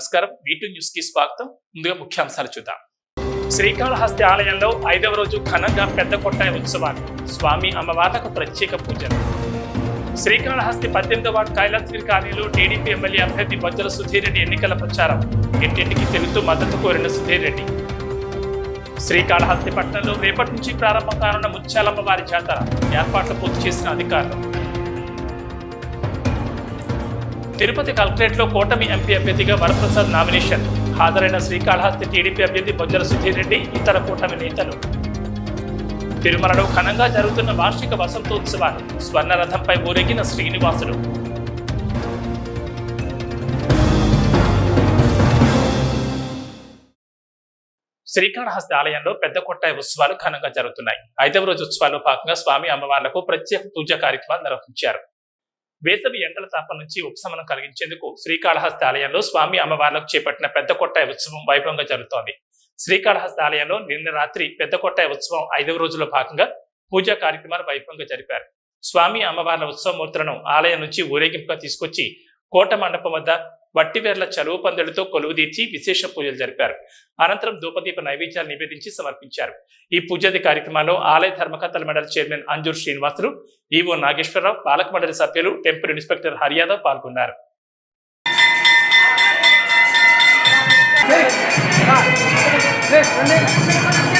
నమస్కారం. వీటు న్యూస్కి స్వాగతం. ముందుగా ముఖ్యాంశాలు చూద్దాం. శ్రీకాళహస్తి ఆలయంలో ఐదవ రోజు ఘనంగా పెద్ద కొట్టాయి ఉత్సవాలు. స్వామి అమ్మవార్లకు ప్రత్యేక పూజలు. శ్రీకాళహస్తి పద్దెనిమిదవ వార్డు కైలాసగిరి కాలనీలో టీడీపీ ఎమ్మెల్యే అభ్యర్థి బొజ్జల సుధీర్ రెడ్డి ఎన్నికల ప్రచారం. ఇంటింటికి తెలుగుతూ మద్దతు కోరిన సుధీర్ రెడ్డి శ్రీకాళహస్తి పట్టణంలో రేపటి నుంచి ప్రారంభం కానున్న ముత్యాలమ్మ వారి జాతర. ఏర్పాట్లు పూర్తి చేసిన అధికారులు. తిరుపతి కలెక్టరేట్లో కూటమి ఎంపీ అభ్యర్థిగా వరప్రసాద్ నామినేషన్. హాజరైన శ్రీకాళహస్తి టీడీపీ అభ్యర్థి బొజ్జల సుధీరెడ్డి ఇతర కూటమి నేతలు. తిరుమలలో ఘనంగా జరుగుతున్న వార్షిక వసంతోత్సవాన్ని స్వర్ణరథంపై ఊరెగిన శ్రీనివాసుడు శ్రీకాళహస్తి ఆలయంలో పెద్ద కొట్టాయి ఉత్సవాలు ఘనంగా జరుగుతున్నాయి. ఐదవ రోజు ఉత్సవాల్లో భాగంగా స్వామి అమ్మవార్లకు ప్రత్యేక పూజా కార్యక్రమాలు నిర్వహించారు. వేసవి ఎండల తాపం నుంచి ఉపశమనం కలిగించేందుకు శ్రీకాళహస్తి ఆలయంలో స్వామి అమ్మవార్లకు చేపట్టిన పెద్ద కొట్టాయి ఉత్సవం వైభవంగా జరుగుతోంది. శ్రీకాళహస్తి ఆలయంలో నిన్న రాత్రి పెద్ద కొట్టాయి ఉత్సవం ఐదవ రోజులో భాగంగా పూజా కార్యక్రమాలు వైభవంగా జరిపారు. స్వామి అమ్మవార్ల ఉత్సవమూర్తులను ఆలయం నుంచి ఊరేగింపుగా తీసుకొచ్చి కోట మండపం వద్ద వట్టివేర్ల చలువ పందెలతో కొలువు తీర్చి విశేష పూజలు జరిపారు అనంతరం ధూపదీప నైవేద్యాలు నివేదించి సమర్పించారు ఈ పూజాది కార్యక్రమాల్లో ఆలయ ధర్మకర్తల మండలి చైర్మన్ అంజూర్ శ్రీనివాసులు ఈవో నాగేశ్వరరావు పాలక మండలి సభ్యులు టెంపుల్ ఇన్స్పెక్టర్ హరియాదవ్ పాల్గొన్నారు Hey!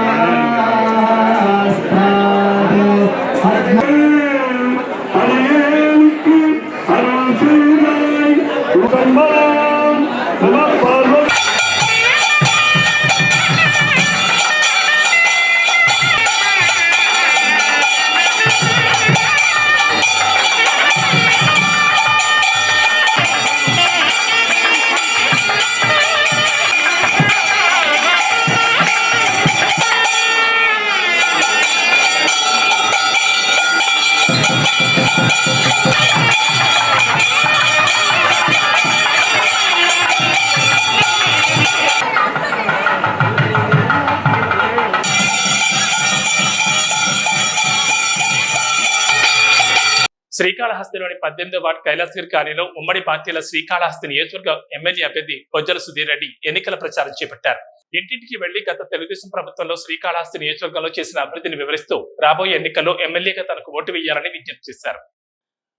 శ్రీకాళహస్తిలోని పద్దెనిమిదో వార్డు కైలాసగిరి కాలనీలో ఉమ్మడి పార్టీల శ్రీకాళహస్తి నియోజకవర్గ ఎమ్మెల్యే అభ్యర్థి బొజ్జల సుధీర్ రెడ్డి ఎన్నికల ప్రచారం చేపట్టారు. ఇంటింటికి వెళ్ళి గత తెలుగుదేశం ప్రభుత్వంలో శ్రీకాళహస్తి నియోజకవర్గంలో చేసిన అభివృద్ధిని వివరిస్తూ రాబోయే ఎన్నికల్లో ఎమ్మెల్యేగా తనకు ఓటు వేయాలని విజ్ఞప్తి చేశారు.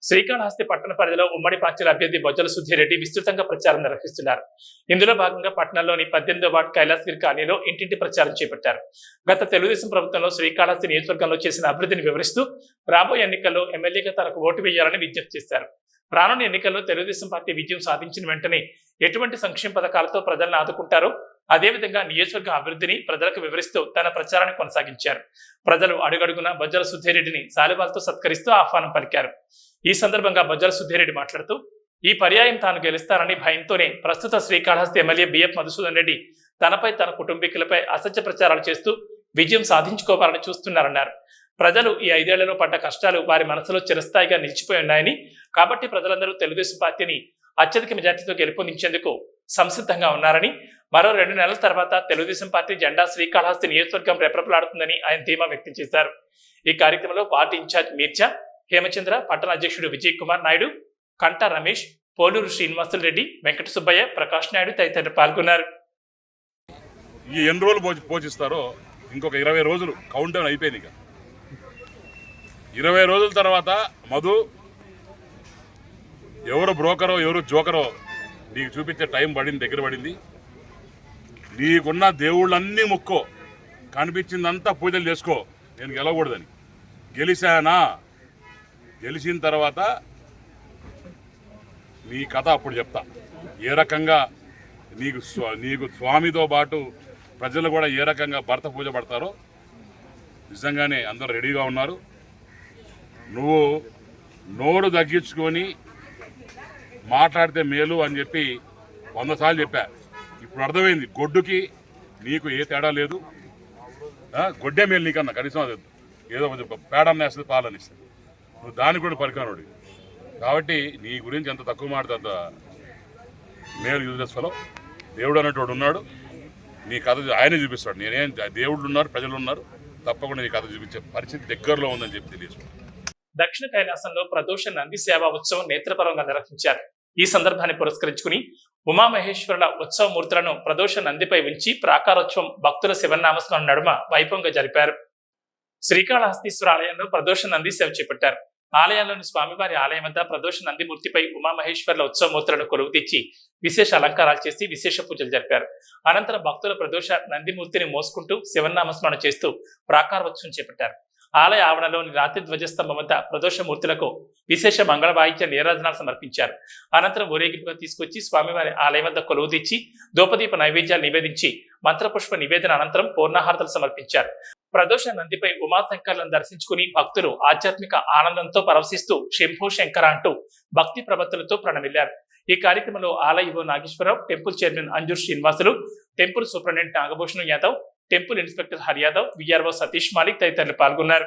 శ్రీకాళహస్తి పట్టణ పరిధిలో ఉమ్మడి పార్టీల అభ్యర్థి బొజ్జల సుధీరెడ్డి విస్తృతంగా ప్రచారం నిర్వహిస్తున్నారు. ఇందులో భాగంగా పట్టణంలోని పద్దెనిమిదో వార్డు కైలాసగిరి కాలనీలో ఇంటింటి ప్రచారం చేపట్టారు. గత తెలుగుదేశం ప్రభుత్వంలో శ్రీకాళహస్తి నియోజకవర్గంలో చేసిన అభివృద్ధిని వివరిస్తూ రాబోయే ఎన్నికల్లో ఎమ్మెల్యేగా తనకు ఓటు వేయాలని విజ్ఞప్తి చేశారు. రానున్న ఎన్నికల్లో తెలుగుదేశం పార్టీ విజయం సాధించిన వెంటనే ఎటువంటి సంక్షేమ పథకాలతో ప్రజలను ఆదుకుంటారో అదేవిధంగా నియోజకవర్గ అభివృద్ధిని ప్రజలకు వివరిస్తూ తన ప్రచారాన్ని కొనసాగించారు. ప్రజలు అడుగడుగున బొజ్జల సుధీరెడ్డిని సాలిబాలతో సత్కరిస్తూ ఆహ్వానం పలికారు. ఈ సందర్భంగా బొజ్జల సుద్దిరెడ్డి మాట్లాడుతూ ఈ పర్యాయం తాను గెలుస్తానని భయంతోనే ప్రస్తుత శ్రీకాళహస్తి ఎమ్మెల్యే బిఎఫ్ మధుసూదన్ రెడ్డి తనపై తన కుటుంబీకులపై అసత్య ప్రచారాలు చేస్తూ విజయం సాధించుకోవాలని చూస్తున్నారన్నారు. ప్రజలు ఈ ఐదేళ్ళలో పడ్డ కష్టాలు వారి మనసులో చిరస్థాయిగా నిలిచిపోయి ఉన్నాయని కాబట్టి ప్రజలందరూ తెలుగుదేశం పార్టీని అత్యధిక మెజార్టీతో గెలుపొందించేందుకు సంసిద్ధంగా ఉన్నారని మరో రెండు నెలల తర్వాత తెలుగుదేశం పార్టీ జెండా శ్రీకాళహస్తి నియోజకవర్గం రెపరెపలాడుతుందని ఆయన ధీమా వ్యక్తం చేశారు. ఈ కార్యక్రమంలో పార్టీ ఇన్ఛార్జ్ మీర్జా హేమచంద్ర పట్టణ అధ్యక్షుడు విజయ్ కుమార్ నాయుడు కంటా రమేష్ పోలూరు శ్రీనివాసులు రెడ్డి వెంకట సుబ్బయ్య ప్రకాష్ నాయుడు తదితరులు పాల్గొన్నారు. ఈ ఎన్ని రోజులు పోచి పోషిస్తారో ఇంకొక ఇరవై రోజులు కౌంట్ డౌన్ అయిపోయింది ఇక. ఇరవై రోజుల తర్వాత మధు ఎవరు బ్రోకరో ఎవరు జోకరో నీకు చూపించే టైం పడింది దగ్గర పడింది. నీకున్న దేవుళ్ళన్నీ మొక్కో కనిపించిందంతా పూజలు చేసుకో నేను గెలవకూడదని. గెలిచానా? గెలిచిన తర్వాత నీ కథ అప్పుడు చెప్తా. ఏ రకంగా నీకు నీకు స్వామితో పాటు ప్రజలు కూడా ఏ రకంగా భర్త పూజ పడతారో నిజంగానే అందరూ రెడీగా ఉన్నారు. నువ్వు నోరు తగ్గించుకొని మాట్లాడితే మేలు అని చెప్పి వంద సార్లు చెప్పా. ఇప్పుడు అర్థమైంది. గొడ్డుకి నీకు ఏ తేడా లేదు. గొడ్డే మేలు నీకన్నా కనీసం అది ఏదో కొంచెం పేడన్న వేస్తుంది పాలనిస్తుంది నువ్వు దానికి కూడా పరికానుడి కాబట్టి నీ గురించి ఎంత తక్కువ మాడితే మేలు యూజ్లెస్ దేవుడు అనేటోడు ఉన్నాడు. నీ కథ ఆయనే చూపిస్తాడు. నేనేం దేవుళ్ళు ఉన్నారు ప్రజలు ఉన్నారు తప్పకుండా నీ కథ చూపించే పరిస్థితి దగ్గరలో ఉందని చెప్పి తెలియదు దక్షిణ కైలాసంలో ప్రదోష నంది సేవా ఉత్సవం నేత్రపరంగా నిర్వహించారు. ఈ సందర్భాన్ని పురస్కరించుకుని ఉమామహేశ్వరుల ఉత్సవ మూర్తులను ప్రదోష నందిపై ఉంచి ప్రాకారోత్సవం భక్తుల శివనామస్మరణ నడుమ వైభవంగా జరిపారు. శ్రీకాళహస్తీశ్వర ఆలయంలో ప్రదోష నంది సేవ చేపట్టారు. ఆలయంలోని స్వామివారి ఆలయం వద్ద ప్రదోష నందిమూర్తిపై ఉమామహేశ్వర్ల ఉత్సవ మూర్తులను కొలువు తెచ్చి విశేష అలంకారాలు చేసి విశేష పూజలు జరిపారు. అనంతరం భక్తుల ప్రదోష నందిమూర్తిని మోసుకుంటూ శివనామస్మరణ చేస్తూ ప్రాకారోత్సవం చేపట్టారు. ఆలయ ఆవరణలోని రాతి ధ్వజస్తంభం వద్ద ప్రదోషమూర్తులకు విశేష మంగళ వాయిద్య నీరాజనాలు సమర్పించారు. అనంతరం ఊరేగింపుగా తీసుకొచ్చి స్వామివారి ఆలయం వద్ద కొలువు తెచ్చి దూపదీప నైవేద్యాలు నివేదించి మంత్రపుష్ప నివేదన అనంతరం పూర్ణాహారతలు సమర్పించారు. ప్రదోష నందిపై ఉమాశంకర్లను దర్శించుకుని భక్తులు ఆధ్యాత్మిక ఆనందంతో పరవశిస్తూ శంభో శంకర అంటూ భక్తి ప్రవర్తులతో ప్రణమిల్లారు. ఈ కార్యక్రమంలో ఆలయ Nageswararao temple chairman Anjur Srinivasulu temple superintendent Nagabhushan Yadav temple inspector Haryadav VRO Satish Malik తదితరులు పాల్గొన్నారు.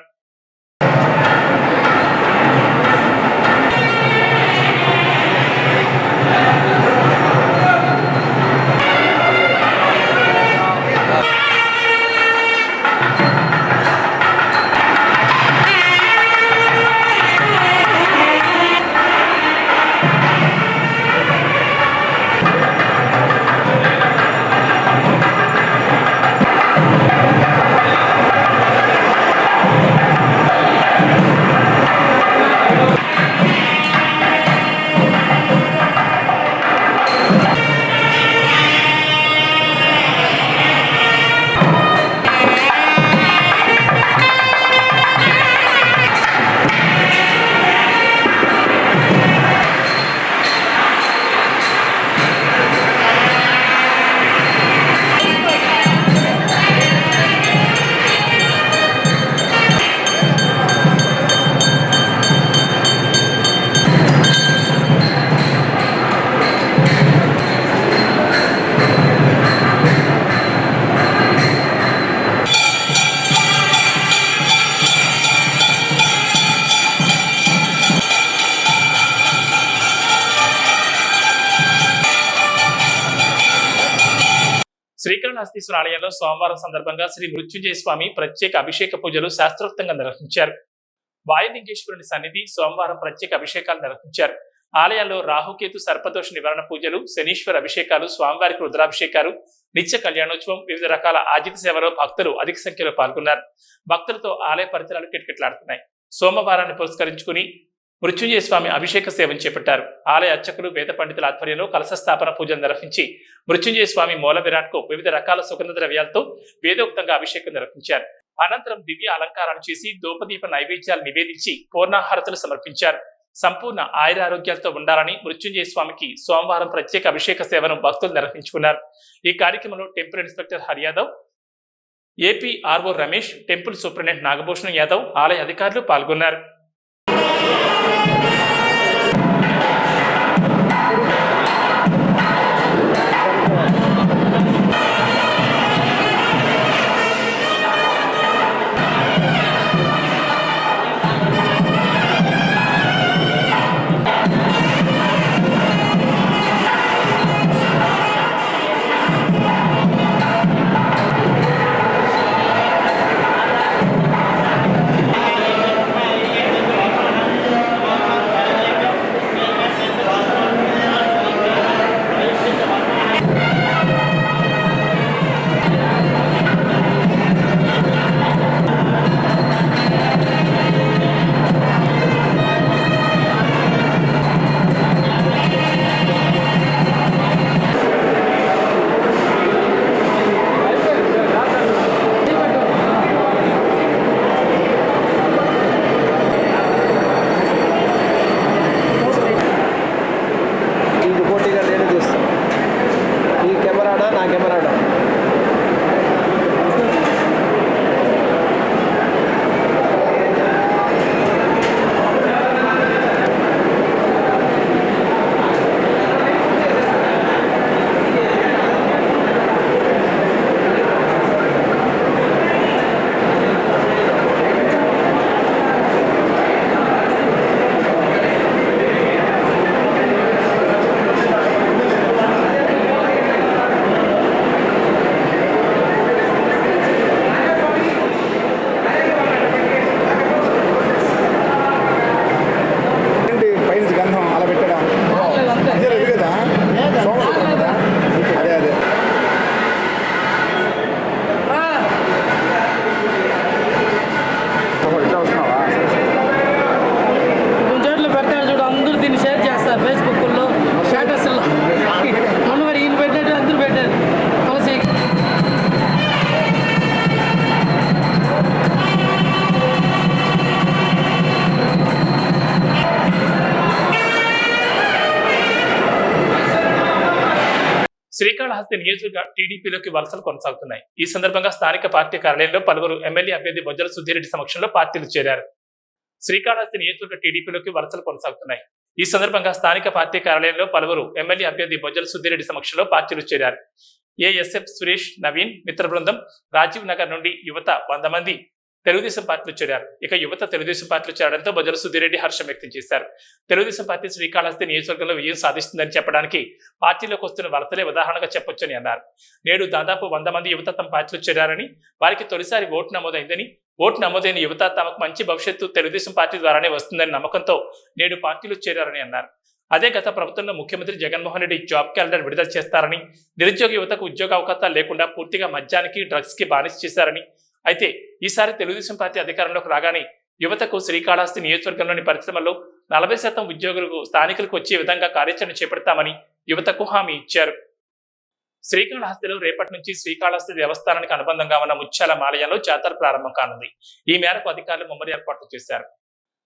శ్రీకాళహస్తీశ్వర ఆలయంలో సోమవారం సందర్భంగా శ్రీ మృత్యుంజయ స్వామి ప్రత్యేక అభిషేక పూజలు శాస్త్రోక్తంగా నిర్వహించారు. వాయులింగేశ్వరుని సన్నిధి సోమవారం ప్రత్యేక అభిషేకాలు నిర్వహించారు. ఆలయంలో రాహుకేతు సర్పదోష నివారణ పూజలు శనీశ్వర అభిషేకాలు స్వామివారికి రుద్రాభిషేకాలు నిత్య కళ్యాణోత్సవం వివిధ రకాల ఆజిత సేవలో భక్తులు అధిక సంఖ్యలో పాల్గొన్నారు. భక్తులతో ఆలయ పరిసరాలు కిటకిటలాడుతున్నాయి. సోమవారాన్ని పురస్కరించుకుని మృత్యుంజయ స్వామి అభిషేక సేవను చేపట్టారు. ఆలయ అర్చకులు వేద పండితుల ఆధ్వర్యంలో కలశ స్థాపన పూజను నిర్వహించి మృత్యుంజయ స్వామి మూల విరాట్కు వివిధ రకాల సుగంధ ద్రవ్యాలతో వేదోక్తంగా అభిషేకం నిర్వహించారు. అనంతరం దివ్య అలంకారాలు చేసి దూపదీప నైవేద్యాలు నివేదించి పూర్ణాహారతులు సమర్పించారు. సంపూర్ణ ఆయురారోగ్యాలతో ఉండాలని మృత్యుంజయ స్వామికి సోమవారం ప్రత్యేక అభిషేక సేవను భక్తులు నిర్వహించుకున్నారు. ఈ కార్యక్రమంలో temple inspector Haryadav AP RO Ramesh temple superintendent Nagabhushan Yadav ఆలయ అధికారులు పాల్గొన్నారు. రాజధాని నియోజకవర్గ టీడీపీలోకి వలసలు కొనసాగుతున్నాయి. ఈ సందర్భంగా స్థానిక పార్టీ కార్యాలయంలో పలువురు ఎమ్మెల్యే అభ్యర్థి బొజ్జల సుధీరెడ్డి సమక్షంలో పార్టీలు చేరారు. శ్రీకాళహస్తి నియోజకవర్గ టీడీపీలోకి వలసలు కొనసాగుతున్నాయి. ఈ సందర్భంగా స్థానిక పార్టీ కార్యాలయంలో పలువురు ఎమ్మెల్యే అభ్యర్థి బొజ్జల సుధీరెడ్డి సమక్షంలో పార్టీలు చేరారు. ఏఎస్ఎఫ్ సురేష్ నవీన్ మిత్ర బృందం రాజీవ్ నగర్ నుండి యువత వంద మంది తెలుగుదేశం పార్టీలో చేరారు. ఇక యువత తెలుగుదేశం పార్టీలో చేరడంతో బొజ్జల సుధీరెడ్డి హర్షం వ్యక్తం చేశారు. తెలుగుదేశం పార్టీ శ్రీకాళహస్తి నియోజకవర్గంలో విజయం సాధిస్తుందని చెప్పడానికి పార్టీలోకి వస్తున్న వలసలే ఉదాహరణగా చెప్పొచ్చని అన్నారు. నేడు దాదాపు వంద మంది యువత తమ పార్టీలో చేరారని వారికి తొలిసారి ఓటు నమోదైందని ఓటు నమోదైన యువత తమకు మంచి భవిష్యత్తు తెలుగుదేశం పార్టీ ద్వారానే వస్తుందని నమ్మకంతో నేడు పార్టీలో చేరారని అన్నారు. అదే గత ప్రభుత్వంలో ముఖ్యమంత్రి జగన్మోహన్ రెడ్డి జాబ్ క్యాలెండర్ విడుదల చేస్తారని నిరుద్యోగ యువతకు ఉద్యోగ అవకాశాలు లేకుండా పూర్తిగా మద్యానికి డ్రగ్స్కి బానిస చేశారని అయితే ఈసారి తెలుగుదేశం పార్టీ అధికారంలోకి రాగానే యువతకు శ్రీకాళహస్తి నియోజకవర్గంలోని పరిశ్రమల్లో నలభై శాతం ఉద్యోగులకు స్థానికులకు వచ్చే విధంగా కార్యాచరణ చేపడతామని యువతకు హామీ ఇచ్చారు. శ్రీకాళహస్తిలో రేపటి నుంచి శ్రీకాళహస్తి దేవస్థానానికి అనుబంధంగా ఉన్న ముత్యాల ఆలయంలో జాతర ప్రారంభం కానుంది. ఈ మేరకు అధికారులు ముమ్మడి ఏర్పాట్లు చేశారు.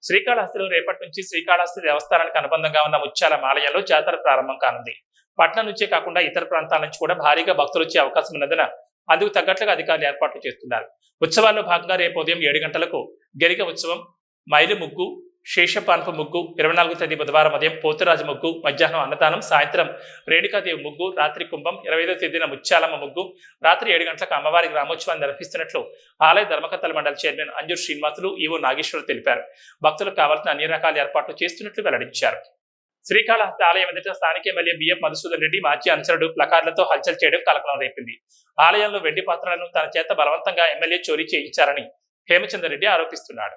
శ్రీకాళహస్తిలో రేపటి నుంచి శ్రీకాళహస్తి దేవస్థానానికి అనుబంధంగా ఉన్న ముత్యాల ఆలయంలో జాతర ప్రారంభం కానుంది. పట్నం నుంచే కాకుండా ఇతర ప్రాంతాల నుంచి కూడా భారీగా భక్తులు వచ్చే అవకాశం ఉన్నందున అందుకు తగ్గట్లుగా అధికారులు ఏర్పాట్లు చేస్తున్నారు. ఉత్సవాల్లో భాగంగా రేపు ఉదయం ఏడు గంటలకు గరిక ఉత్సవం మైలు ముగ్గు శేషపాన్పు ముగ్గు ఇరవై నాలుగు తేదీ బుధవారం ఉదయం పోతురాజు ముగ్గు మధ్యాహ్నం అన్నదానం సాయంత్రం రేణుకాదేవి ముగ్గు రాత్రి కుంభం ఇరవై ఐదో తేదీన ముత్యాలమ్మ ముగ్గు రాత్రి ఏడు గంటలకు అమ్మవారి గ్రామోత్సవాన్ని నిర్వహిస్తున్నట్లు ఆలయ ధర్మకర్తల మండలి చైర్మన్ అంజూర్ శ్రీనివాసులు ఈవో నాగేశ్వరు తెలిపారు. భక్తులకు కావాల్సిన అన్ని రకాల ఏర్పాట్లు చేస్తున్నట్లు వెల్లడించారు. శ్రీకాళహస్తి ఆలయం ఎదుట స్థానిక ఎమ్మెల్యే బిఎం మధుసూదన్ రెడ్డి మాజీ అనుచరుడు ప్లకార్లతో హల్చల్ చేయడం కలకలం రేపింది. ఆలయంలో వెండి పాత్రలను తన చేత బలవంతంగా ఎమ్మెల్యే చోరీ చేయించారని హేమచంద్ర రెడ్డి ఆరోపిస్తున్నాడు.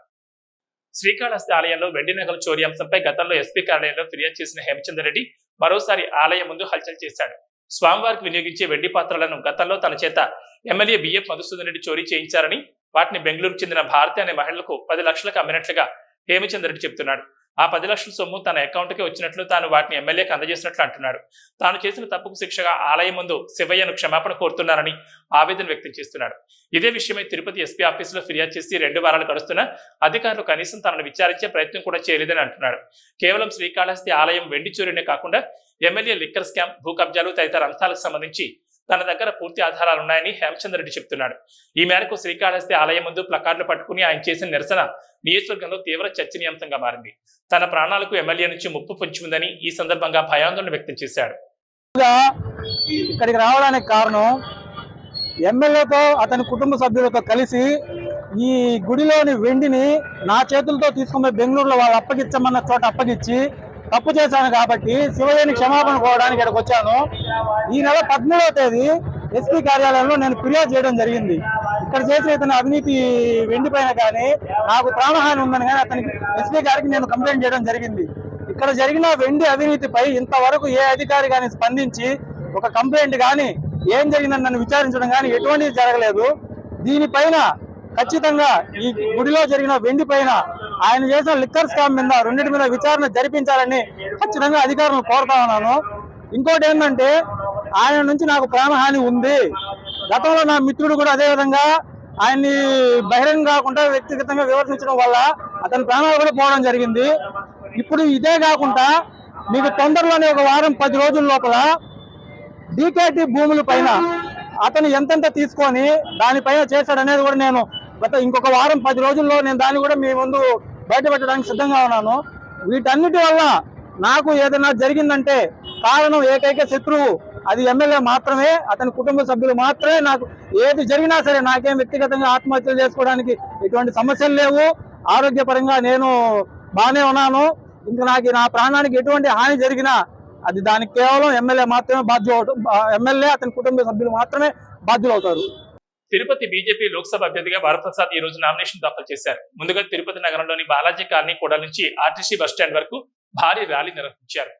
శ్రీకాళహస్తి ఆలయంలో వెండి నగలు చోరీ అంశంపై గతంలో ఎస్పీ కార్యాలయంలో ఫిర్యాదు చేసిన హేమచంద్ర రెడ్డి మరోసారి ఆలయం ముందు హల్చల్ చేశాడు. స్వామివారికి వినియోగించే వెండి పాత్రలను గతంలో తన చేత ఎమ్మెల్యే బిఎఫ్ మధుసూదన్ రెడ్డి చోరీ చేయించారని వాటిని బెంగళూరుకు చెందిన భారతి అనే మహిళలకు పది లక్షలకు అమ్మినట్లుగా హేమచంద్ర రెడ్డి చెప్తున్నాడు. ఆ పది లక్షల సొమ్ము తన అకౌంట్కి వచ్చినట్లు తాను వాటిని ఎమ్మెల్యేకి అందజేసినట్లు అంటున్నాడు. తాను చేసిన తప్పుకు శిక్షగా ఆలయం ముందు శివయ్యను క్షమాపణ కోరుతున్నారని ఆవేదన వ్యక్తం చేస్తున్నాడు. ఇదే విషయమై తిరుపతి ఎస్పీ ఆఫీసులో ఫిర్యాదు చేసి రెండు వారాలు గడుస్తున్నా అధికారులు కనీసం తనను విచారించే ప్రయత్నం కూడా చేయలేదని అంటున్నాడు. కేవలం శ్రీకాళహస్తి ఆలయం వెండి చోరీనే కాకుండా ఎమ్మెల్యే లిక్కర్ స్కామ్ భూ కబ్జాలు తదితర అంశాలకు సంబంధించి తన దగ్గర పూర్తి ఆధారాలు ఉన్నాయని హేమచంద్ర రెడ్డి చెప్తున్నాడు. ఈ మేరకు శ్రీకాళహస్తి ఆలయం ముందు ప్లకార్డులు పట్టుకుని ఆయన చేసిన నిరసన నియోజకవర్గంలో తీవ్ర చర్చనీయాంశంగా మారింది. తన ప్రాణాలకు ఎమ్మెల్యే నుంచి ముప్పు పొంచి ఉందని ఈ సందర్భంగా భయాందోళన వ్యక్తం చేశాడు. ఇక్కడికి రావడానికి కారణం ఎమ్మెల్యేతో అతని కుటుంబ సభ్యులతో కలిసి ఈ గుడిలోని వెండిని నా చేతులతో తీసుకుని బెంగళూరులో వాళ్ళు అప్పగించమన్న చోట అప్పగించి తప్పు చేశాను కాబట్టి శివయ్యని క్షమాపణ కోవడానికి ఇక్కడికి వచ్చాను. ఈ నెల పదమూడవ తేదీ ఎస్పీ కార్యాలయంలో నేను ఫిర్యాదు చేయడం జరిగింది. ఇక్కడ చేసిన ఇతను అవినీతి వెండిపైన కానీ నాకు ప్రాణహాని ఉందని కానీ అతనికి ఎస్పీ గారికి నేను కంప్లైంట్ చేయడం జరిగింది. ఇక్కడ జరిగిన వెండి అవినీతిపై ఇంతవరకు ఏ అధికారి కానీ స్పందించి ఒక కంప్లైంట్ కానీ ఏం జరిగిందని నన్ను విచారించడం కానీ ఎటువంటిది జరగలేదు. దీనిపైన ఖచ్చితంగా ఈ గుడిలో జరిగిన వెండి పైన ఆయన చేసిన లిక్కర్ స్కామ్ మీద రెండింటి మీద విచారణ జరిపించాలని ఖచ్చితంగా అధికారులను కోరుతా ఉన్నాను. ఇంకోటి ఏంటంటే ఆయన నుంచి నాకు ప్రాణహాని ఉంది. గతంలో నా మిత్రుడు కూడా అదే విధంగా ఆయన్ని బహిరంగ కాకుండా వ్యక్తిగతంగా విమర్శించడం వల్ల అతని ప్రాణాలు కూడా పోవడం జరిగింది. ఇప్పుడు ఇదే కాకుండా మీకు తొందరలోనే ఒక వారం పది రోజుల లోపల డీకేటీ భూముల పైన అతను ఎంతెంత తీసుకొని దానిపైన చేశాడనేది కూడా నేను గత ఇంకొక వారం పది రోజుల్లో నేను దాన్ని కూడా మీ ముందు బయటపెట్టడానికి సిద్ధంగా ఉన్నాను. వీటన్నిటి వల్ల నాకు ఏదైనా జరిగిందంటే కారణం ఏకైక శత్రువు. అది ఎమ్మెల్యే మాత్రమే అతని కుటుంబ సభ్యులు మాత్రమే నాకు ఏది జరిగినా సరే నాకేం వ్యక్తిగతంగా ఆత్మహత్యలు చేసుకోవడానికి ఎటువంటి సమస్యలు లేవు. ఆరోగ్యపరంగా నేను బాగానే ఉన్నాను. ఇంకా నాకు నా ప్రాణానికి ఎటువంటి హాని జరిగినా అది దానికి కేవలం ఎమ్మెల్యే మాత్రమే బాధ్యులు ఎమ్మెల్యే అతని కుటుంబ సభ్యులు మాత్రమే బాధ్యులు అవుతారు తిరుపతి బీజేపీ లోక్సభ అభ్యర్థిగా వరప్రసాద్ ఈ రోజు నామినేషన్ దాఖలు చేశారు. ముందుగా తిరుపతి నగరంలోని బాలాజీ కాలనీ కూడా నుంచి ఆర్టీసీ బస్టాండ్ వరకు భారీ ర్యాలీ నిర్వహించారు.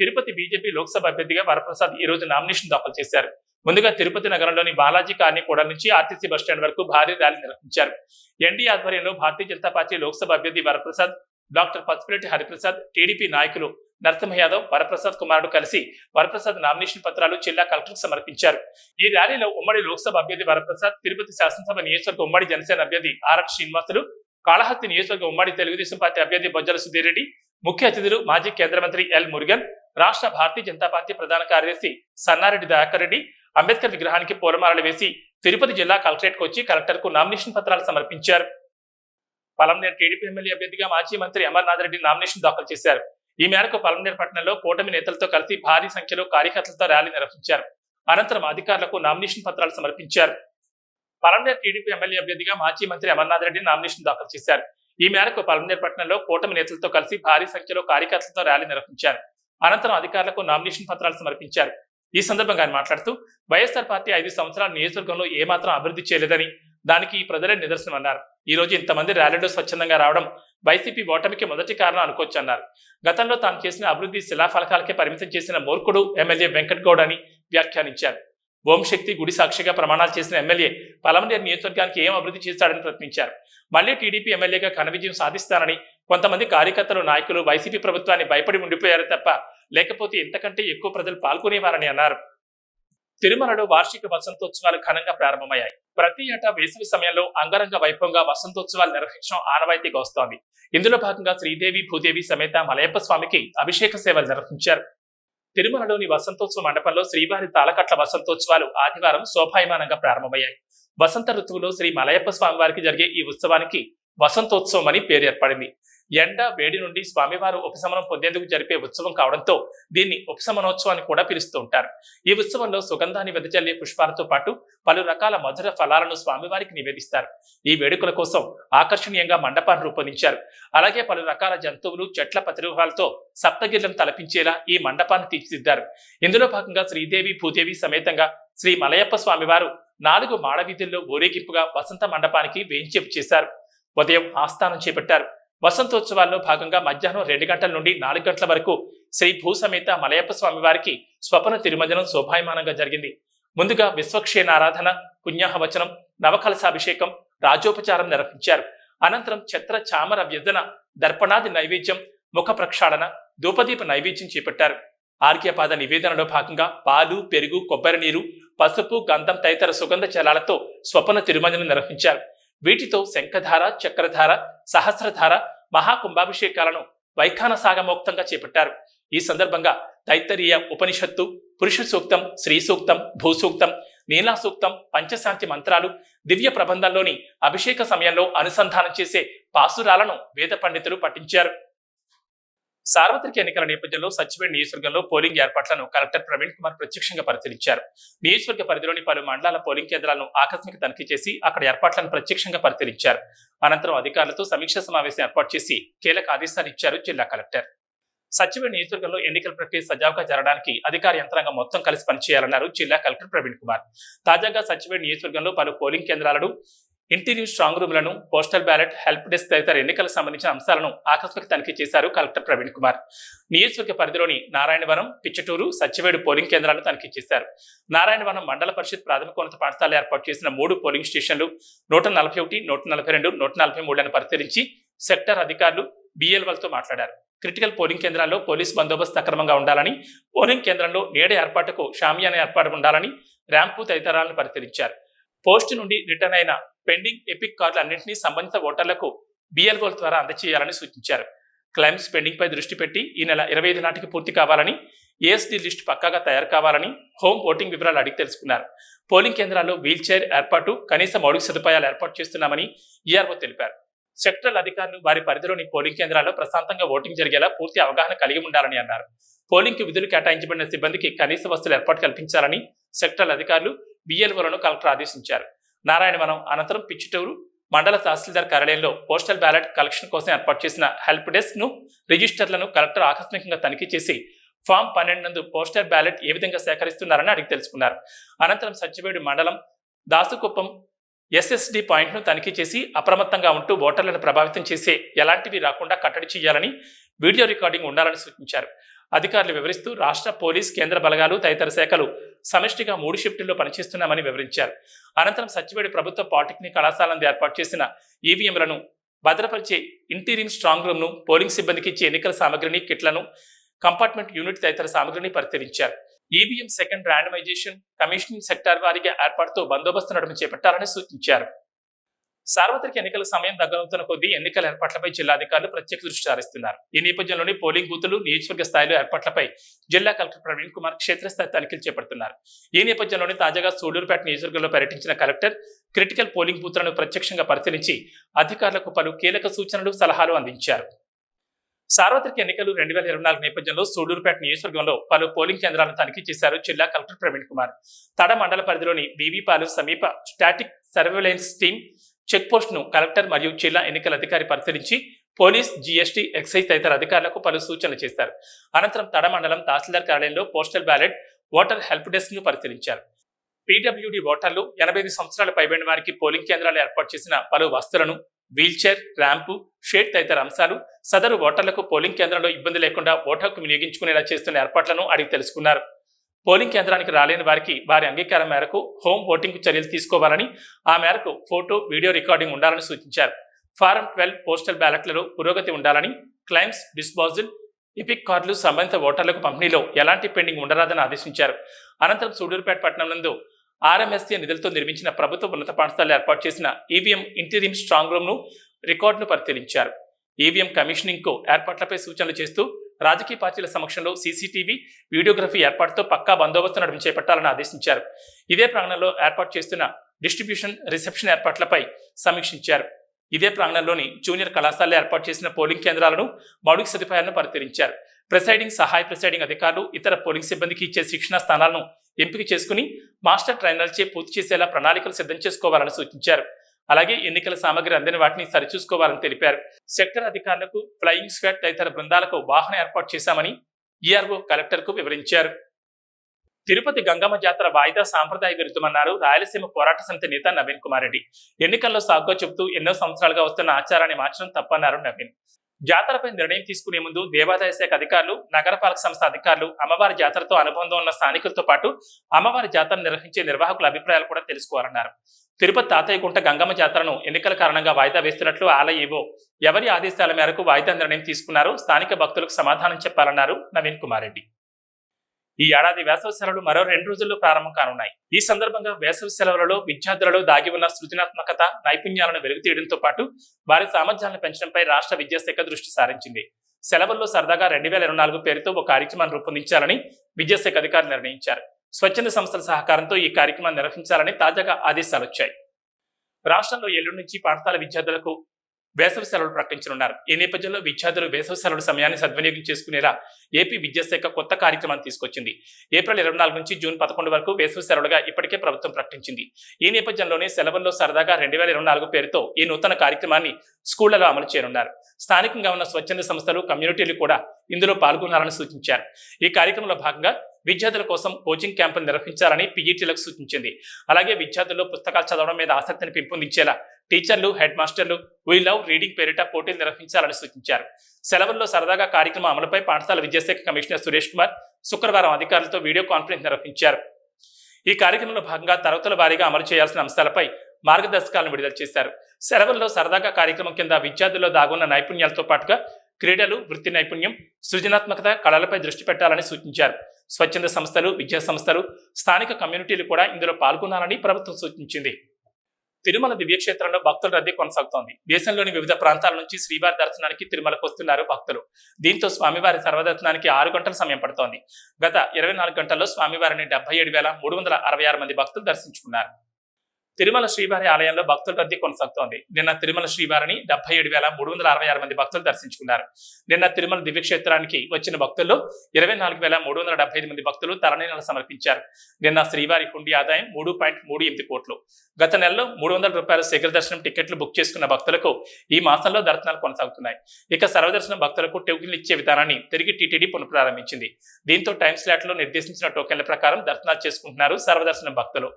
తిరుపతి బీజేపీ లోక్సభ అభ్యర్థిగా వరప్రసాద్ ఈ రోజు నామినేషన్ దాఖలు చేశారు. ముందుగా తిరుపతి నగరంలోని బాలాజీ కాలనీ కూడా నుంచి ఆర్టీసీ బస్టాండ్ వరకు భారీ ర్యాలీ నిర్వహించారు. ఎన్డీ ఆధ్వర్యంలో భారతీయ జనతా పార్టీ లోక్సభ అభ్యర్థి వరప్రసాద్ డాక్టర్ పచ్చిపిరెడ్డి హరిప్రసాద్ టీడీపీ నాయకులు నరసింహ యాదవ్ వరప్రసాద్ కుమారుడు కలిసి వరప్రసాద్ నామినేషన్ పత్రాలు జిల్లా కలెక్టర్ సమర్పించారు. ఈ ర్యాలీలో ఉమ్మడి లోక్సభ అభ్యర్థి వరప్రసాద్ తిరుపతి శాసనసభ నియోజకవర్గ ఉమ్మడి జనసేన అభ్యర్థి ఆర్ఎన్ శ్రీనివాసులు కాళహస్తి నియోజకవర్గ ఉమ్మడి తెలుగుదేశం పార్టీ అభ్యర్థి బొజ్జల సుధీర్ రెడ్డి ముఖ్య అతిథులు మాజీ కేంద్ర మంత్రి ఎల్ మురుగన్ రాష్ట్ర భారతీయ జనతా పార్టీ ప్రధాన కార్యదర్శి సన్నారెడ్డి దయాకర్ రెడ్డి అంబేద్కర్ విగ్రహానికి పూలమాలలు వేసి తిరుపతి జిల్లా కలెక్టరేట్కు వచ్చి కలెక్టర్కు నామినేషన్ పత్రాలు సమర్పించారు. పలంనేరు టీడీపీ ఎమ్మెల్యే అభ్యర్థిగా మాజీ మంత్రి అమర్నాథ్ రెడ్డి నామినేషన్ దాఖలు చేశారు. ఈ మేరకు పలంనేరు పట్టణంలో కూటమి నేతలతో కలిసి భారీ సంఖ్యలో కార్యకర్తలతో ర్యాలీ నిర్వహించారు. అనంతరం అధికారులకు నామినేషన్ పత్రాలు సమర్పించారు. పలంనేరు టీడీపీ ఎమ్మెల్యే అభ్యర్థిగా మాజీ మంత్రి అమర్నాథ్ రెడ్డి నామినేషన్ దాఖలు చేశారు. ఈ మేరకు పలంనేరు పట్టణంలో కూటమి నేతలతో కలిసి భారీ సంఖ్యలో కార్యకర్తలతో ర్యాలీ నిర్వహించారు. అనంతరం అధికారులకు నామినేషన్ పత్రాలు సమర్పించారు. ఈ సందర్భంగా ఆయన మాట్లాడుతూ వైఎస్ఆర్ పార్టీ ఐదు సంవత్సరాల నియోజకవర్గంలో ఏమాత్రం అభివృద్ధి చేయలేదని దానికి ఈ ప్రజలే నిదర్శనం అన్నారు. ఈ రోజు ఇంతమంది ర్యాలీలో స్వచ్ఛందంగా రావడం వైసీపీ ఓటమికి మొదటి కారణం అనుకోవచ్చు అన్నారు. గతంలో తాను చేసిన అభివృద్ధి శిలాఫలకాలకే పరిమితం చేసిన మూర్ఖుడు ఎమ్మెల్యే వెంకట్ గౌడ్ అని వ్యాఖ్యానించారు. ఓంశక్తి గుడి సాక్షిగా ప్రమాణాలు చేసిన ఎమ్మెల్యే పలమనేరు నియోజకవర్గానికి ఏం అభివృద్ధి చేస్తాడని ప్రశ్నించారు. మళ్ళీ టీడీపీ ఎమ్మెల్యేగా ఘనవిజయం సాధిస్తానని కొంతమంది కార్యకర్తలు నాయకులు వైసీపీ ప్రభుత్వాన్ని భయపడి ఉండిపోయారు తప్ప లేకపోతే ఇంతకంటే ఎక్కువ ప్రజలు పాల్గొనేవారని అన్నారు. తిరుమలలో వార్షిక వసంతోత్సవాలు ఘనంగా ప్రారంభమయ్యాయి. ప్రతి ఏటా వేసవి సమయంలో అంగరంగ వైభవంగా వసంతోత్సవాలు నిర్వహించడం ఆనవాయితీగా వస్తోంది. ఇందులో భాగంగా శ్రీదేవి భూదేవి సమేత మలయప్ప స్వామికి అభిషేక సేవలు నిర్వహించారు. తిరుమలలోని వసంతోత్సవ మండపంలో శ్రీవారి తాళకట్ల వసంతోత్సవాలు ఆదివారం శోభాయమానంగా ప్రారంభమయ్యాయి. వసంత ఋతువులో శ్రీ మలయప్ప స్వామి వారికి జరిగే ఈ ఉత్సవానికి వసంతోత్సవం అని పేరు ఏర్పడింది. ఎండ వేడి నుండి స్వామివారు ఉపశమనం పొందేందుకు జరిపే ఉత్సవం కావడంతో దీన్ని ఉపశమనోత్సవాన్ని కూడా పిలుస్తూ ఉంటారు. ఈ ఉత్సవంలో సుగంధాన్ని వెదజల్లే పుష్పాలతో పాటు పలు రకాల మధుర ఫలాలను స్వామివారికి నివేదిస్తారు. ఈ వేడుకల కోసం ఆకర్షణీయంగా మండపాన్ని రూపొందించారు. అలాగే పలు రకాల జంతువులు చెట్ల ప్రతిరూపాలతో సప్తగిర్లను తలపించేలా ఈ మండపాన్ని తీర్చిదిద్దారు. ఇందులో భాగంగా శ్రీదేవి భూదేవి సమేతంగా శ్రీ మలయప్ప స్వామివారు నాలుగు మాడవీధుల్లో ఊరేగింపుగా వసంత మండపానికి వేయించేపు చేశారు. ఉదయం ఆస్థానం చేపట్టారు. వసంతోత్సవాల్లో భాగంగా మధ్యాహ్నం రెండు గంటల నుండి నాలుగు గంటల వరకు శ్రీ భూసమేత మలయప్ప స్వామి వారికి స్వపన తిరుమంజనం శోభాయమానంగా జరిగింది. ముందుగా విశ్వక్షేణ ఆరాధన పుణ్యాహవచనం నవకలశాభిషేకం రాజోపచారం నిర్వహించారు. అనంతరం ఛత్ర చామర వ్యజన దర్పణాది నైవేద్యం ముఖ ప్రక్షాళన ధూపదీప నైవేద్యం చేపట్టారు. ఆర్కేపాద నివేదనలో భాగంగా పాలు పెరుగు కొబ్బరి నీరు పసుపు గంధం తదితర సుగంధ జలాలతో స్వపన తిరుమంజనం నిర్వహించారు. వీటితో శంఖధార చక్రధార సహస్రధార మహాకుంభాభిషేకాలను వైఖానసాగమోక్తంగా చేపట్టారు. ఈ సందర్భంగా తైత్తరీయ ఉపనిషత్తు పురుష సూక్తం శ్రీ సూక్తం భూసూక్తం నీలా సూక్తం పంచశాంతి మంత్రాలు దివ్య ప్రబంధంలోని అభిషేక సమయంలో అనుసంధానం చేసే పాసురాలను వేద పండితులు పఠించారు. సార్వత్రిక ఎన్నికల నేపథ్యంలో సచివేడ్ నియోజకవర్గంలో పోలింగ్ ఏర్పాట్లను కలెక్టర్ ప్రవీణ్ కుమార్ ప్రత్యక్షంగా పరిశీలించారు. నియోజకవర్గ పరిధిలోని పలు మండలాల పోలింగ్ కేంద్రాలను ఆకస్మిక తనిఖీ చేసి అక్కడ ఏర్పాట్లను ప్రత్యక్షంగా పరిశీలించారు. అనంతరం అధికారులతో సమీక్ష సమావేశం ఏర్పాటు చేసి కీలక ఆదేశాలు ఇచ్చారు జిల్లా కలెక్టర్. సచివేడ్ నియోజకవర్గంలో ఎన్నికల ప్రక్రియ సజావుగా జరగడానికి అధికార యంత్రాంగం మొత్తం కలిసి పనిచేయాలన్నారు జిల్లా కలెక్టర్ ప్రవీణ్ కుమార్. తాజాగా సచివేడ్ నియోజకవర్గంలో పలు పోలింగ్ కేంద్రాలను ఇంటీరియర్ స్ట్రాంగ్ రూమ్లను పోస్టల్ బ్యాలెట్ హెల్ప్ డెస్క్ తదితర ఎన్నికలకు సంబంధించిన అంశాలను ఆకస్మిక తనిఖీ చేశారు కలెక్టర్ ప్రవీణ్ కుమార్. నియోజకవర్గ పరిధిలోని నారాయణవరం పిచ్చటూరు సచ్చివేడు పోలింగ్ కేంద్రాలను తనిఖీ చేశారు. నారాయణవరం మండల పరిషత్ ప్రాథమికోన్నత పాఠశాల ఏర్పాటు చేసిన మూడు పోలింగ్ స్టేషన్లు నూట నలభై ఒకటి నూట నలభై రెండు నూట నలభై మూడులను పరిశీలించి సెక్టర్ అధికారులు బీఎల్వల్తో మాట్లాడారు. క్రిటికల్ పోలింగ్ కేంద్రాల్లో పోలీస్ బందోబస్తు అక్రమంగా ఉండాలని పోలింగ్ కేంద్రంలో నీడ ఏర్పాటుకు షామియాన ఏర్పాటు ఉండాలని ర్యాంపు తదితరాలను పరిశీలించారు. పోస్టు నుండి రిటర్న్ అయిన పెండింగ్ ఎపిక్ కార్డులు అన్నింటినీ సంబంధిత ఓటర్లకు బిఎల్ఓల ద్వారా అందజేయాలని సూచించారు. క్లైమ్స్ పెండింగ్ పై దృష్టి పెట్టి ఈ నెల ఇరవై ఐదు నాటికి పూర్తి కావాలని ఏఎస్డీ లిస్ట్ పక్కాగా తయారు కావాలని హోమ్ ఓటింగ్ వివరాలు అడిగి తెలుసుకున్నారు. పోలింగ్ కేంద్రాల్లో వీల్ చైర్ ఏర్పాటు కనీస మౌలిక సదుపాయాలు ఏర్పాటు చేస్తున్నామని ఈఆర్ఓ తెలిపారు. సెక్టరల్ అధికారులు వారి పరిధిలోని పోలింగ్ కేంద్రాల్లో ప్రశాంతంగా ఓటింగ్ జరిగేలా పూర్తి అవగాహన కలిగి ఉండాలని అన్నారు. పోలింగ్కి విధులు కేటాయించబడిన సిబ్బందికి కనీస వస్తువులు ఏర్పాటు కల్పించాలని సెక్టరల్ అధికారులు బిఎల్ఓలను కలెక్టర్ ఆదేశించారు. నారాయణవనం అనంతరం పిచ్చిటూరు మండల తహసీల్దార్ కార్యాలయంలో పోస్టల్ బ్యాలెట్ కలెక్షన్ కోసం ఏర్పాటు చేసిన హెల్ప్ డెస్క్ను రిజిస్టర్లను కలెక్టర్ ఆకస్మికంగా తనిఖీ చేసి ఫామ్ పన్నెండు నందు పోస్టల్ బ్యాలెట్ ఏ విధంగా సేకరిస్తున్నారని అడిగి తెలుసుకున్నారు. అనంతరం సత్యవేడు మండలం దాసుకుప్పం ఎస్ఎస్డి పాయింట్ను తనిఖీ చేసి అప్రమత్తంగా ఉంటూ ఓటర్లను ప్రభావితం చేసే ఎలాంటివి రాకుండా కట్టడి చేయాలని వీడియో రికార్డింగ్ ఉండాలని సూచించారు. అధికారులు వివరిస్తూ రాష్ట్ర పోలీస్ కేంద్ర బలగాలు తదితర శాఖలు సమిష్టిగా మూడు షిఫ్టుల్లో పనిచేస్తున్నామని వివరించారు. అనంతరం సచివేడి ప్రభుత్వ పాలిటెక్నిక్ కళాశాలను ఏర్పాటు చేసిన ఈవీఎంలను భద్రపరిచే ఇంటీరియం స్ట్రాంగ్ రూమ్ను పోలింగ్ సిబ్బందికి ఇచ్చే ఎన్నికల సామగ్రిని కిట్లను కంపార్ట్మెంట్ యూనిట్ తదితర సామగ్రిని పరిశీలించారు. EVM second randomisation commissioning sector వారీగా ఏర్పాటుతో బందోబస్తు నడుమ చేపట్టాలని సూచించారు. సార్వత్రిక ఎన్నికల సమయం దగ్గరవుతున్న కొద్దీ ఎన్నికల ఏర్పాట్లపై జిల్లా అధికారులు ప్రత్యేక దృష్టి సారిస్తున్నారు. ఈ నేపథ్యంలోని పోలింగ్ బూతులు నియోజకవర్గ స్థాయిలో ఏర్పాట్లపై జిల్లా కలెక్టర్ ప్రవీణ్ కుమార్ క్షేత్రస్థాయి తనిఖీలు చేపడుతున్నారు. ఈ నేపథ్యంలోని తాజాగా సూళ్ళూరుపేట నియోజకవర్గంలో పర్యటించిన కలెక్టర్ క్రిటికల్ పోలింగ్ బూతులను ప్రత్యక్షంగా పరిశీలించి అధికారులకు పలు కీలక సూచనలు సలహాలు అందించారు. సార్వత్రిక ఎన్నికలు రెండు వేల ఇరవై నాలుగు నేపథ్యంలో సూడూరుపేట నియోజకవర్గంలో పలు పోలింగ్ కేంద్రాలను తనిఖీ చేశారు జిల్లా కలెక్టర్ ప్రవీణ్ కుమార్. తడ మండల పరిధిలోని బీవీపాలు సమీప స్టాటిక్ సర్వేలెన్స్ టీం చెక్పోస్ట్ను కలెక్టర్ మరియు జిల్లా ఎన్నికల అధికారి పరిశీలించి పోలీస్ జీఎస్టీ ఎక్సైజ్ తదితర అధికారులకు పలు సూచనలు చేశారు. అనంతరం తడ మండలం తహసీల్దార్ కార్యాలయంలో పోస్టల్ బ్యాలెట్ ఓటర్ హెల్ప్ డెస్క్ను పరిశీలించారు. పీడబ్ల్యూడి ఓటర్లు ఎనభై ఐదు సంవత్సరాల పైబడిన వారికి పోలింగ్ కేంద్రాలు ఏర్పాటు చేసిన పలు వస్తువులను వీల్చైర్ ర్యాంపు షేడ్ తదితర అంశాలు సదరు ఓటర్లకు పోలింగ్ కేంద్రంలో ఇబ్బంది లేకుండా ఓటర్కు వినియోగించుకునేలా చేస్తున్న ఏర్పాట్లను అడిగి తెలుసుకున్నారు. పోలింగ్ కేంద్రానికి రాలేని వారికి వారి అంగీకారం మేరకు హోమ్ ఓటింగ్ చర్యలు తీసుకోవాలని ఆ మేరకు ఫోటో వీడియో రికార్డింగ్ ఉండాలని సూచించారు. ఫారం ట్వెల్వ్ పోస్టల్ బ్యాలెట్లలో పురోగతి ఉండాలని క్లైమ్స్ డిస్పాజిల్ ఇపిక్ కార్డులు సంబంధిత ఓటర్లకు పంపిణీలో ఎలాంటి పెండింగ్ ఉండరాదని ఆదేశించారు. అనంతరం సూడూరుపేట పట్టణం నందు ఆర్ఎంఎస్సీ నిధులతో నిర్మించిన ప్రభుత్వ ఉన్నత పాఠశాల ఏర్పాటు చేసిన ఈవీఎం ఇంటీరియం స్ట్రాంగ్ రూమ్ను రికార్డును పరిశీలించారు. ఈవీఎం కమిషనింగ్కు ఏర్పాట్లపై సూచనలు చేస్తూ రాజకీయ పార్టీల సమక్షంలో సీసీటీవీ వీడియోగ్రఫీ ఏర్పాటుతో పక్కా బందోబస్తు నడుము చేపట్టాలని ఆదేశించారు. ఇదే ప్రాంగణంలో ఏర్పాటు చేస్తున్న డిస్ట్రిబ్యూషన్ రిసెప్షన్ ఏర్పాట్లపై సమీక్షించారు. ఇదే ప్రాంగణంలోని జూనియర్ కళాశాలలో ఏర్పాటు చేసిన పోలింగ్ కేంద్రాలను మౌలిక సదుపాయాలను పరిశీలించారు. ప్రిసైడింగ్ సహాయ ప్రిసైడింగ్ అధికారులు ఇతర పోలింగ్ సిబ్బందికి ఇచ్చే శిక్షణా స్థానాలను ఎంపిక చేసుకుని మాస్టర్ ట్రైనర్లచే పూర్తి చేసేలా ప్రణాళికలు సిద్ధం చేసుకోవాలని సూచించారు. అలాగే ఎన్నికల సామగ్రి అందిన వాటిని సరిచూసుకోవాలని తెలిపారు. సెక్టర్ అధికారులకు ఫ్లయింగ్ స్క్వాడ్ తదితర బృందాలకు వాహనం ఏర్పాటు చేశామని ఈఆర్ఓ కలెక్టర్కు వివరించారు. తిరుపతి గంగమ్మ జాతర వాయిదా సాంప్రదాయ విరుద్ధమన్నారు రాయలసీమ పోరాట సమితి నేత నవీన్ కుమార్ రెడ్డి. ఎన్నికల్లో సాగ్గా చెబుతూ ఎన్నో సంవత్సరాలుగా వస్తున్న ఆచారాన్ని మార్చడం తప్పన్నారు నవీన్. జాతరపై నిర్ణయం తీసుకునే ముందు దేవాదాయ శాఖ అధికారులు నగరపాలక సంస్థ అధికారులు అమ్మవారి జాతరతో అనుబంధం ఉన్న స్థానికులతో పాటు అమ్మవారి జాతర నిర్వహించే నిర్వాహకుల అభిప్రాయాలు కూడా తెలుసుకోవాలన్నారు. తిరుపతి తాతయ్యగుంట గంగమ్మ జాతరను ఎన్నికల కారణంగా వాయిదా వేస్తున్నట్లు ఆలయ ఈవో ఎవరి ఆదేశాల మేరకు వాయిదా నిర్ణయం తీసుకున్నారో స్థానిక భక్తులకు సమాధానం చెప్పాలన్నారు నవీన్ కుమార్ రెడ్డి. ఈ ఏడాది వేసవి సెలవులు మరో రెండు రోజుల్లో ప్రారంభం కానున్నాయి. ఈ సందర్భంగా వేసవి సెలవులలో విద్యార్థులలో దాగి ఉన్న సృజనాత్మకత నైపుణ్యాలను వెలుగుతీయడంతో పాటు వారి సామర్థ్యాలను పెంచడంపై రాష్ట్ర విద్యాశాఖ దృష్టి సారించింది. సెలవుల్లో సరదాగా రెండు వేల ఇరవై నాలుగు పేరుతో ఒక కార్యక్రమాన్ని రూపొందించాలని విద్యాశాఖ అధికారులు నిర్ణయించారు. స్వచ్ఛంద సంస్థల సహకారంతో ఈ కార్యక్రమాన్ని నిర్వహించాలని తాజాగా ఆదేశాలు వచ్చాయి. రాష్ట్రంలో ఎల్లుండి నుంచి పాఠశాల విద్యార్థులకు వేసవి సెలవులు ప్రకటించనున్నారు. ఈ నేపథ్యంలో విద్యార్థులు వేసవి సెలవుల సమయాన్ని సద్వినియోగం చేసుకునేలా ఏపీ విద్యాశాఖ కొత్త కార్యక్రమాన్ని తీసుకొచ్చింది. ఏప్రిల్ ఇరవై నాలుగు నుంచి జూన్ పదకొండు వరకు వేసవి సెలవులుగా ఇప్పటికే ప్రభుత్వం ప్రకటించింది. ఈ నేపథ్యంలోనే సెలవుల్లో సరదాగా రెండు వేల ఇరవై నాలుగు పేరుతో ఈ నూతన కార్యక్రమాన్ని స్కూళ్ళలో అమలు చేయనున్నారు. స్థానికంగా ఉన్న స్వచ్ఛంద సంస్థలు కమ్యూనిటీలు కూడా ఇందులో పాల్గొనాలని సూచించారు. ఈ కార్యక్రమంలో భాగంగా విద్యార్థుల కోసం కోచింగ్ క్యాంపులు నిర్వహించాలని పీఈటీలకు సూచించింది. అలాగే విద్యార్థుల్లో పుస్తకాలు చదవడం మీద ఆసక్తిని పెంపొందించేలా టీచర్లు హెడ్ మాస్టర్లు వీ లవ్ రీడింగ్ పేరిట పోటీలు నిర్వహించాలని సూచించారు. సెలవుల్లో సరదాగా కార్యక్రమం అమలుపై పాఠశాల విద్యాశాఖ కమిషనర్ సురేష్ కుమార్ శుక్రవారం అధికారులతో వీడియో కాన్ఫరెన్స్ నిర్వహించారు. ఈ కార్యక్రమంలో భాగంగా తరగతుల వారీగా అమలు చేయాల్సిన అంశాలపై మార్గదర్శకాలను విడుదల చేశారు. సెలవుల్లో సరదాగా కార్యక్రమం కింద విద్యార్థుల్లో దాగున్న నైపుణ్యాలతో పాటుగా క్రీడలు వృత్తి నైపుణ్యం సృజనాత్మకత కళలపై దృష్టి పెట్టాలని సూచించారు. స్వచ్ఛంద సంస్థలు విద్యా సంస్థలు స్థానిక కమ్యూనిటీలు కూడా ఇందులో పాల్గొనాలని ప్రభుత్వం సూచించింది. తిరుమల దివ్యక్షేత్రంలో భక్తుల రద్దీ కొనసాగుతోంది. దేశంలోని వివిధ ప్రాంతాల నుంచి శ్రీవారి దర్శనానికి తిరుమలకు వస్తున్నారు భక్తులు. దీంతో స్వామివారి సర్వదర్శనానికి ఆరు గంటల సమయం పడుతోంది. గత ఇరవై నాలుగు గంటల్లో స్వామివారిని డెబ్బై ఏడు వేల మూడు వందల అరవై ఆరు మంది భక్తులు దర్శించుకున్నారు. తిరుమల శ్రీవారి ఆలయంలో భక్తుల రద్దీ కొనసాగుతోంది. నిన్న తిరుమల శ్రీవారిని డెబ్బై ఏడు వేల మూడు వందల అరవై ఆరు మంది భక్తులు దర్శించుకున్నారు. నిన్న తిరుమల దివ్యక్షేత్రానికి వచ్చిన భక్తుల్లో ఇరవై నాలుగు వేల మూడు వందల డెబ్బై ఐదు మంది భక్తులు తలనీలాలు సమర్పించారు. నిన్న శ్రీవారి హుండీ ఆదాయం మూడు పాయింట్ మూడు ఎనిమిది కోట్లు. గత నెలలో మూడు వందల రూపాయల శిఖర దర్శనం టికెట్లు బుక్ చేసుకున్న భక్తులకు ఈ మాసంలో దర్శనాలు కొనసాగుతున్నాయి. ఇక సర్వదర్శనం భక్తులకు టోకెన్లు ఇచ్చే విధానాన్ని తిరిగి టీటీడీ పునఃప్రారంభించింది. దీంతో టైం స్లాట్లో నిర్దేశించిన టోకెన్ల ప్రకారం దర్శనాలు చేసుకుంటున్నారు సర్వదర్శనం భక్తులు.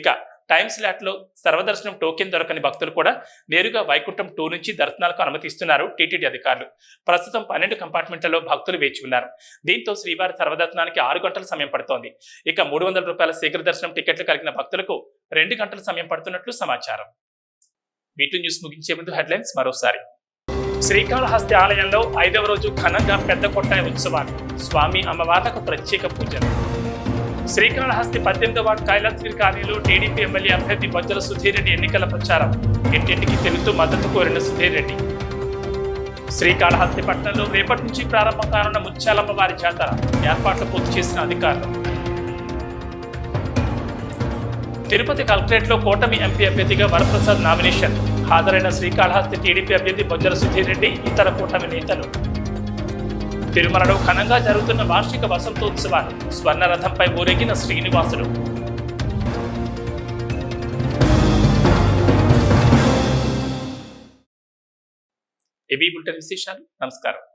ఇక టైమ్ స్లాట్లో సర్వదర్శనం టోకెన్ దొరకని భక్తులు కూడా నేరుగా వైకుంఠం టూ నుంచి దర్శనాలకు అనుమతిస్తున్నారు టీటీడీ అధికారులు. ప్రస్తుతం పన్నెండు కంపార్ట్మెంట్లలో భక్తులు వేచి ఉన్నారు. దీంతో శ్రీవారి సర్వదర్శనానికి ఆరు గంటల సమయం పడుతోంది. ఇక మూడు వందల రూపాయల శీఘ్ర దర్శనం టికెట్లు కలిగిన భక్తులకు రెండు గంటల సమయం పడుతున్నట్లు సమాచారం. వీటి న్యూస్ ముగించే ముందు హెడ్లైన్స్ మరోసారి. శ్రీకాళహస్తి ఆలయంలో ఐదవ రోజు ఘనంగా పెద్ద కొట్టాయి ఉత్సవాలు. స్వామి అమ్మవార్లకు ప్రత్యేక పూజలు. శ్రీకాళహస్తి పద్దెనిమిదో వార్డు కైలాసగిరి కాలనీలో టీడీపీ ఎమ్మెల్యే అభ్యర్థి బొజ్జల సుధీర్ రెడ్డి ఎన్నికల ప్రచారం. ఇంటింటికి తిరుగుతూ మద్దతు కోరిన సుధీర్ రెడ్డి. శ్రీకాళహస్తి పట్టణంలో రేపటి నుంచి ప్రారంభం కానున్న ముత్యాలమ్మ వారి జాతర ఏర్పాట్లు పూర్తి చేసిన అధికారులు. తిరుపతి కలెక్టరేట్లో కూటమి ఎంపీ అభ్యర్థిగా వరప్రసాద్ నామినేషన్. హాజరైన శ్రీకాళహస్తి టీడీపీ అభ్యర్థి బొజ్జల సుధీర్ రెడ్డి ఇతర కూటమి నేతలు. తిరుమలలో ఘనంగా జరుగుతున్న వార్షిక వసంతోత్సవాలు స్వర్ణరథంపై ఊరేగిన శ్రీనివాసుడు ఏబీ బుల్టన్ విశేషాలు. నమస్కారం.